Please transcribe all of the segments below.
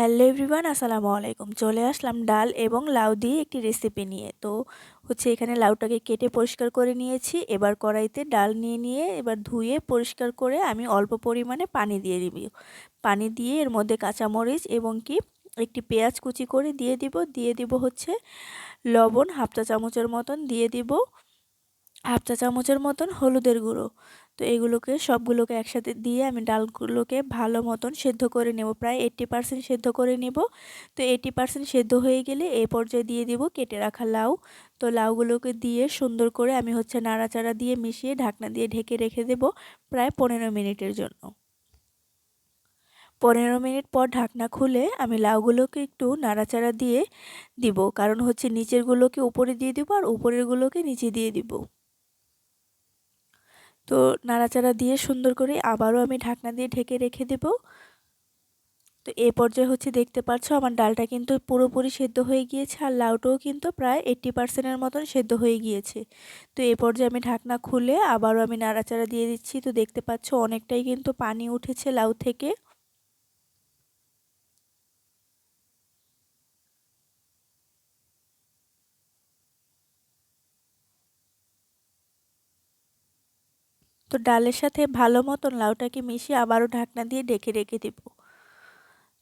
Hello everyone, আসসালামু আলাইকুম। চলে আসলাম ডাল এবং লাউ দিয়ে একটি রেসিপি নিয়ে। তো হচ্ছে এখানে লাউটাকে কেটে পরিষ্কার করে নিয়েছি। এবার কড়াইতে ডাল নিয়ে নিয়ে এবার ধুয়ে পরিষ্কার করে আমি অল্প পরিমাণে পানি দিয়ে দিব। পানি দিয়ে এর মধ্যে কাঁচামরিচ এবং কি একটি পেঁয়াজ কুচি করে দিয়ে দিব। দিয়ে দিব হচ্ছে লবণ, হাফ চা চামচের মতন দিয়ে দিব। হাফ চা চামচের মতন হলুদের গুঁড়ো। তো এগুলোকে সবগুলোকে একসাথে দিয়ে আমি ডালগুলোকে ভালো মতন সেদ্ধ করে নেব। প্রায় এইট্টি পারসেন্ট সেদ্ধ করে নেব। তো এইট্টি পারসেন্ট সেদ্ধ হয়ে গেলে এই পর্যায়ে দিয়ে দিব কেটে রাখা লাউ। তো লাউগুলোকে দিয়ে সুন্দর করে আমি হচ্ছে নাড়াচাড়া দিয়ে মিশিয়ে ঢাকনা দিয়ে ঢেকে রেখে দেব প্রায় পনেরো মিনিটের জন্য। পনেরো মিনিট পর ঢাকনা খুলে আমি লাউগুলোকে একটু নাড়াচাড়া দিয়ে দিব। কারণ হচ্ছে নিচেরগুলোকে উপরে দিয়ে দিব আর উপরেরগুলোকে নিচে দিয়ে দিব। তো নাড়াচাড়া দিয়ে সুন্দর করে আবারও আমি ঢাকনা দিয়ে ঢেকে রেখে দেব। তো এ পর্যায়ে হচ্ছে দেখতে পাচ্ছ আমার ডালটা কিন্তু পুরোপুরি সেদ্ধ হয়ে গিয়েছে আর লাউটাও কিন্তু প্রায় এইট্টি পার্সেন্টের মতন সেদ্ধ হয়ে গিয়েছে। তো এ পর্যায়ে আমি ঢাকনা খুলে আবারও আমি নাড়াচাড়া দিয়ে দিচ্ছি। তো দেখতে পাচ্ছ অনেকটাই কিন্তু পানি উঠেছে লাউ থেকে। তো ডালের সাথে ভালো মতন লাউটাকে মিশিয়ে আবারও ঢাকনা দিয়ে ডেকে রেখে দেব।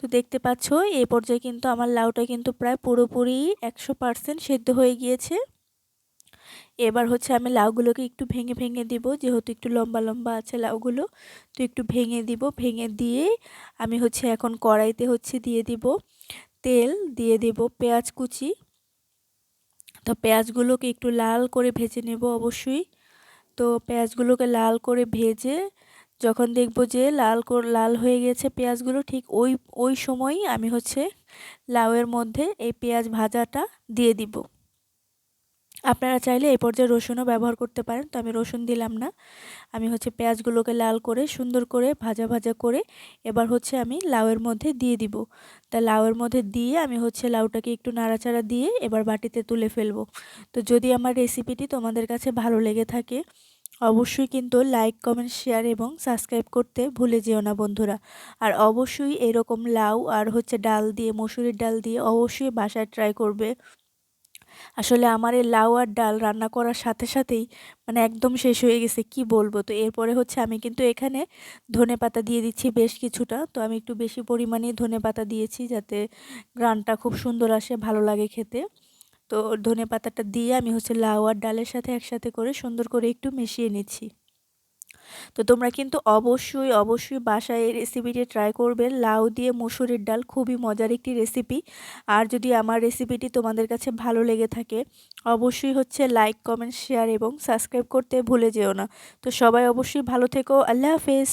তো দেখতে পাচ্ছ এই পর্যায়ে কিন্তু আমার লাউটা কিন্তু প্রায় পুরোপুরি একশো পারসেন্ট সেদ্ধ হয়ে গিয়েছে। এবার হচ্ছে আমি লাউগুলোকে একটু ভেঙে ভেঙে দিব, যেহেতু একটু লম্বা লম্বা আছে লাউগুলো, তো একটু ভেঙে দিব, ভেঙে দিয়ে আমি হচ্ছে এখন কড়াইতে হচ্ছে দিয়ে দিব তেল, দিয়ে দিব পেঁয়াজ কুচি। তো পেঁয়াজগুলোকে একটু লাল করে ভেজে নেব অবশ্যই। তো পেঁয়াজগুলোকে লাল করে ভেজে যখন দেখব যে লাল লাল হয়ে গেছে পেঁয়াজগুলো, ঠিক ওই ওই সময়ই আমি হচ্ছে লাউয়ের মধ্যে এই পেঁয়াজ ভাজাটা দিয়ে দিব। আপনারা চাইলে এই পর্যায়ে রসুনও ব্যবহার করতে পারেন, তো আমি রসুন দিলাম না। আমি হচ্ছে পেঁয়াজগুলোকে লাল করে, সুন্দর করে ভাজা ভাজা করে এবার হচ্ছে আমি লাউয়ের মধ্যে দিয়ে দিব। তা লাউয়ের মধ্যে দিয়ে আমি হচ্ছে লাউটাকে একটু নাড়াচাড়া দিয়ে এবার বাটিতে তুলে ফেলব। তো যদি আমার রেসিপিটি তোমাদের কাছে ভালো লেগে থাকে অবশ্যই কিন্তু লাইক কমেন্ট শেয়ার এবং সাবস্ক্রাইব করতে ভুলে যেও না বন্ধুরা। আর অবশ্যই এরকম লাউ আর হচ্ছে ডাল দিয়ে, মসুরির ডাল দিয়ে অবশ্যই বাসায় ট্রাই করবে। আসলে আমার এই লাউ আর ডাল রান্না করার সাথে সাথেই মানে একদম শেষ হয়ে গেছে, কি বলব? তো এরপরে হচ্ছে আমি কিন্তু এখানে ধনে পাতা দিয়ে দিচ্ছি বেশ কিছুটা। তো আমি একটু বেশি পরিমাণে ধনে পাতা দিয়েছি যাতে গ্রানটা খুব সুন্দর আসে, ভালো লাগে খেতে। তো ধনে পাতাটা দিয়ে আমি হচ্ছে লাউ আর ডালের সাথে একসাথে করে সুন্দর করে একটু মিশিয়ে নিচ্ছি। তো তোমরা কিন্তু অবশ্যই অবশ্যই বাসায় এই রেসিপিটি ট্রাই করবে। লাউ দিয়ে মুসুরির ডাল খুবই মজার একটি রেসিপি আর যদি আমার রেসিপিটি তোমাদের কাছে ভালো লেগে থাকে, অবশ্যই হচ্ছে লাইক কমেন্ট শেয়ার এবং সাবস্ক্রাইব করতে ভুলে যেও না। তো সবাই অবশ্যই ভালো থেকো। আল্লাহ হাফেজ।